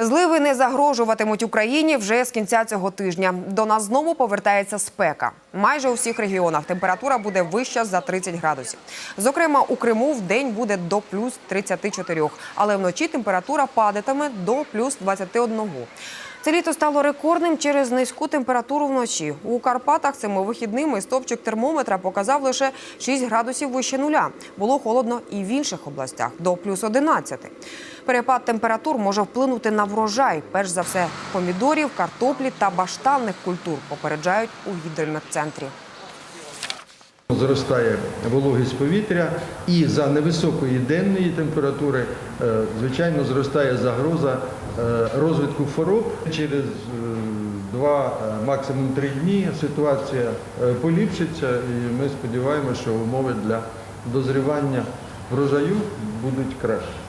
Зливи не загрожуватимуть Україні вже з кінця цього тижня. До нас знову повертається спека. Майже у всіх регіонах температура буде вища за 30 градусів. Зокрема, у Криму в день буде до плюс 34, але вночі температура падатиме до плюс 21. Це літо стало рекордним через низьку температуру вночі. У Карпатах цими вихідними стовпчик термометра показав лише 6 градусів вище нуля. Було холодно і в інших областях до плюс 11. Перепад температур може вплинути на врожай, перш за все помідорів, картоплі та баштанних культур, попереджають у гідрометцентрі. Зростає вологість повітря і за невисокої денної температури, е, звичайно, зростає загроза розвитку хвороб. Через е, два, е, максимум три дні ситуація е, поліпшиться, і ми сподіваємося, що умови для дозрівання врожаю будуть кращі.